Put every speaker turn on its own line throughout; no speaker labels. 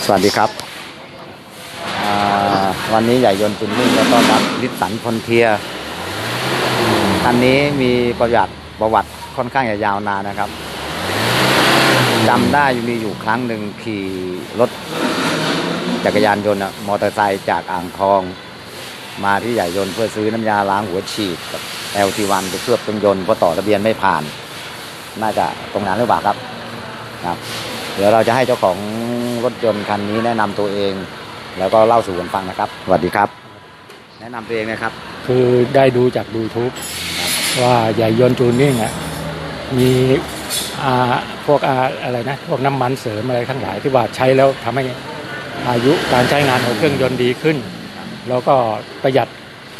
สวัสดีครับ วันนี้ใหญ่ยนต์คุณมิ่งแล้วก็รับลิสสันพลเทียอันนี้มีประวัติประวัติค่อนข้างจะยาวนานนะครับจำได้มีอยู่ครั้งหนึ่งขี่รถจักรยานยนต์มอเตอร์ไซค์จากอ่างทอง มาที่ใหญ่ยนต์เพื่อซื้อน้ำยาล้างหัวฉีดกับ LT1 ไปเคลือบเครื่องยนต์เพราะต่อทะเบียนไม่ผ่าน น่าจะตรงนั้นหรือเปล่าครับครับ เดี๋ยวเราจะให้เจ้าของ รถยนต์คันนี้แนะนำตัวเอง แล้วก็เล่าสู่กันฟังนะครับสวัสดีครับ แนะนำตัวเองนะครับ
คือได้ดูจาก YouTube ว่าใหญ่ยนต์จูนนิ่งอะมีอ่าพวกอ่าอะไรนะพวกน้ำมันเสริมอะไรทั้งหลายที่ว่าใช้แล้วทำให้อายุการใช้งานของเครื่องยนต์ดีขึ้น แล้วก็ประหยัด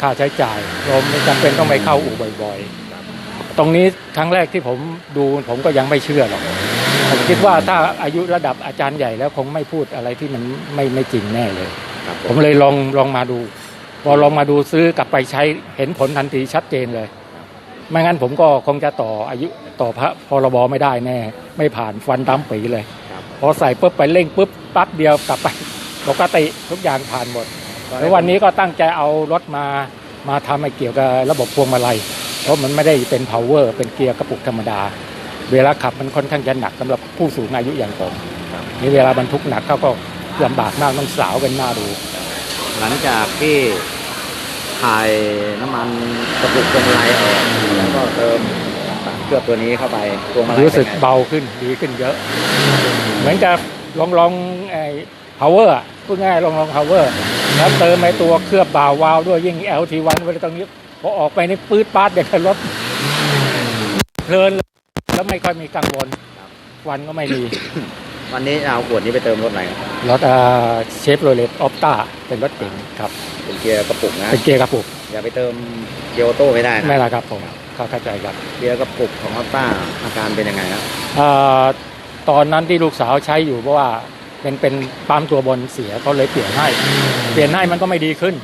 ค่าใช้จ่ายเราไม่จำเป็นต้องไปเข้าอู่บ่อยๆ ตรงนี้ครั้งแรกที่ผมดูผมก็ยังไม่เชื่อหรอก ผมคิดว่าถ้าอายุระดับอาจารย์ใหญ่แล้วคงไม่พูดอะไรที่มันไม่ไม่จริงแน่เลย
ครับผ
ผมมเลยลองลองมาดู พอลองมาดูซื้อกลับไปใช้เห็นผลทันทีชัดเจนเลย ไม่งั้นผมก็คงจะต่ออายุต่อพระพรบไม่ได้แน่ ไม่ผ่านฟันดำปีเลย
ครับ
พอใส่ปุ๊บไปเร่งปุ๊บปั๊บเดียวกลับไป ปกติทุกอย่างผ่านหมด แล้ววันนี้ก็ตั้งใจเอารถมามาทำให้เกี่ยวกับระบบพวงมาลัย เพราะมันไม่ได้เป็น power เป็นเกียร์กระปุกธรรมดา เวลาขับมันค่อนข้างจะหนักสำหรับผู้สูงอายุอย่างผมนี่เวลาบรรทุกหนักเขาก็ลำบากมากต้องสาวกันหน้าดู
หลังจากที่ถ่ายน้ำมันกระปุกพวงมาลัยออกแล้วก็เติมสารเคลือบตัวนี้เข้าไปพวงมาลัย
รู้สึก
เป็นไง
เบาขึ้นดีขึ้นเยอะ เหมือนกับลองลองไอ้ power อะพูดง่ายลองลอง power แล้วเติมไอ้ตัวเคลือบบาววาวด้วยยิ่ง LT1 ไว้ตรงนี้พอออกไปนี่ปื๊ดปาดเด็กรถเพลินเลย แล้วไม่ค่อยมีกังวลวันก็ไม่มี
วันนี้เอาขวดนี้ไปเติมรถไหนครับ
รถเชฟโรเลตออฟตาเป็นรถเก๋งครับ
เป็นเกียร์กระปุกนะ
เป็นเกียร์กระปุก
อย่าไปเติมเกียร์ออโต้ไม่ได้นะ
ไม่ละครับผมเข้าใจครับ
เกียร์กระปุกของอัลต้าอาการเป็นยังไงครับ
อ่าตอนนั้นที่ลูกสาวใช้อยู่เพราะว่าเป็นเป็นปั๊มตัวบนเสียเขาเลยเปลี่ยนให้เปลี่ยนให้มันก็ไม่ดีขึ้น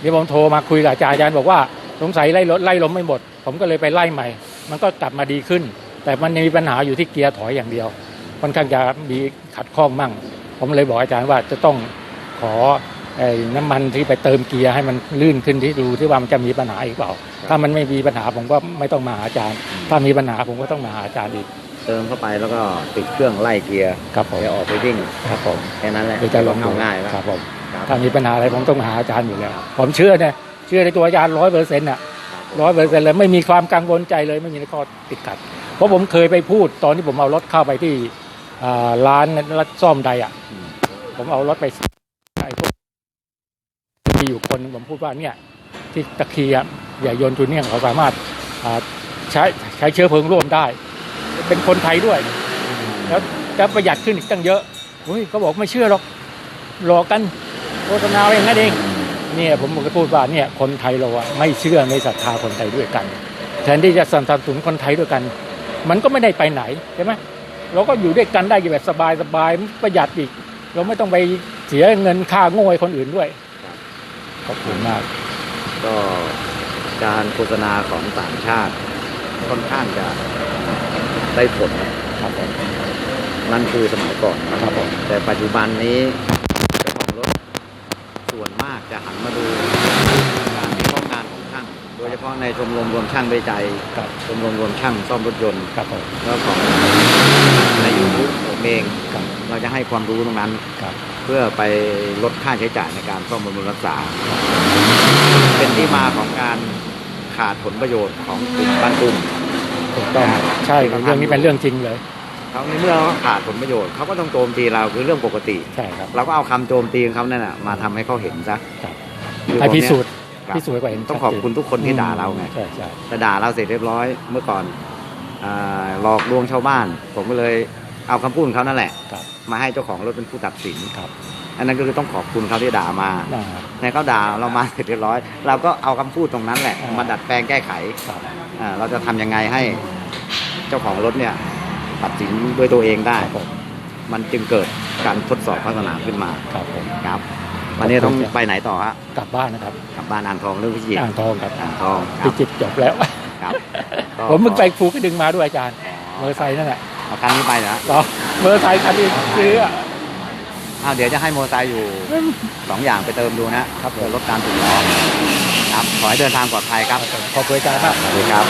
เดี๋ยวผมโทรมาคุยกับอาจารย์อาจารย์บอกว่าสงสัยไล่รถไล่ลมไม่หมด ผมก็เลยไปไล่ใหม่ มันก็กลับมาดีขึ้น แต่มันยังมีปัญหาอยู่ที่เกียร์ถอยอย่างเดียวค่อนข้างจะมีขัดข้องมั่ง ผมเลยบอกอาจารย์ว่าจะต้องขอไอ้น้ำมันที่ไปเติมเกียร์ให้มันลื่นขึ้นที่ดูที่ว่ามันจะมีปัญหาอีกเปล่า ถ้ามันไม่มีปัญหาผมก็ไม่ต้องมาหาอาจารย์ ถ้ามีปัญหาผมก็ต้องมาหาอาจารย์อีก
เติมเข้าไปแล้วก็ติดเครื่องไล่เกียร์
ครับผม
เดี๋ยวออกไปวิ่ง
ครับผม
แค่นั้นแหละ
เดี๋ยวจะลองดู
เอาง่ายแล้ว
ครับผม
ครับ
ถ้ามีปัญหาอะไรผมต้องมาหาอาจารย์อยู่แล้ว ผมเชื่อเนี่ยเชื่อในตัวอาจารย์ร้อยเปอร์เซ็นต์อะร้อยเปอร์เซ็นต์เลยไม่มีความกังวลใจเลยไม่มีข้อติดขัดเพ ราะผมเคยไปพูดตอนที่ผมเอารถเข้าไปที่อ่าร้านร้านซ่อมใดอะ
อืม
ผมเอารถไปไอ้พวกมีอยู่คนหนึ่งผมพูดว่าเนี่ยที่ตะเคียนอย่ายนต์จูเนียงเขาสามารถอ่าใช้ใช้เชื้อเพลิงร่วมได้ เป็นคนไทยด้วย แล้วจะประหยัดขึ้นอีกตั้งเยอะเฮ้ยเขาบอกไม่เชื่อหรอกหลอกกันโฆษณาไว้อย่างนั้นเองเนี่ยผมก็พูดว่าเนี่ยคนไทยเราอะไม่เชื่อไม่ศรัทธาคนไทยด้วยกัน แทนที่จะสนับสนุนคนไทยด้วยกัน มันก็ไม่ได้ไปไหนใช่ไหมเราก็อยู่ด้วยกันได้แบบสบายสบายประหยัดอีก เราไม่ต้องไปเสียเงินค่าโง่ให้คนอื่นด้วยขอบคุณมาก
ก็การโฆษณาของต่างชาติค่อนข้างจะได้ผลนะครับ
ผม
นั่นคือสมัยก่อนนะครับ
ผม
แต่ปัจจุบันนี้เจ้าของรถส่วนมากจะหันมาดู ดยเฉพาะในชมรมรวมช่างด้วยใจ
ครับ
ชมรมรวมช่างซ่อมรถยนต์
ครับผม
แล้วของในยูทูบผมเอง
ครับ
เราจะให้ความรู้ตรงนั้น
ครับ
เพื่อไปลดค่าใช้จ่ายในการซ่อมบำรุงรักษา เป็นที่มาของการขาดผลประโยชน์ของกลุ่มบ้านกลุ่ม
ถูกต้องใช่ครับเรื่องนี้เป็นเรื่องจริงเลย
เขาในเมื่อเขาขาดผลประโยชน์เขาก็ต้องโจมตีเราคือเรื่องปกติ
ใช่ครับ
เราก็เอาคำโจมตีของเขานั่นน่ะมาทำให้เขาเห็นซะ
ครับ
คือ
ให้
ผม
พิ
เนี่ย
สูจน์
ครับ
พิสูจน์กว่าเห็น
ต้องขอบคุณทุกคนที่ด่าเราไง
ใช่ใช่
แต่ด่าเราเสร็จเรียบร้อยเมื่อก่อนอ่าหลอกลวงชาวบ้าน ผมก็เลยเอาคำพูดของเขานั่นแหละ
ครับ
มาให้เจ้าของรถเป็นผู้ตัดสิน
ครับ
อันนั้นก็คือต้องขอบคุณเขาที่ด่ามา
อ่า
ในเขาด่าเรามาเสร็จเรียบร้อย เราก็เอาคำพูดตรงนั้นแหละ
อ่าม
มาดัดแปลงแก้ไข
ครับ
อ่าเราจะทำยังไงให้เจ้าของรถเนี่ยตัดสินด้วยตัวเองได้
ครับผม
มันจึงเกิดการทดสอบพัฒนาขึ้นมา
ครับผม
ครับ วันนี้ต้องไปไหนต่อฮะ
กลับบ้านนะครับ
กลับบ้านอ่างทองเรื่องพิจิตร
อ่างทองครับ
อ่างทองค
พิ
รับ
จิตรจบแล้ว
ครับก็
ผมเพิ่งไปภูกระดึงมาด้วยอาจารย์
อ๋
เมอร์ไซค์นั่นแหละ
เอาคันนี้ไปเหรอ
ต่อเมอร์ไซค์คันที่ซื้ออะ
อ้าวเดี๋ยวจะให้โมอเตอร์ไซค์อยู่สองอย่างไปเติมดูนะครับเพื่อลดการถูกล้อครับขอให้เดินทางปลอดภัยครับ
ขอบคุณอาจารย์มาก
สวัสดีครับ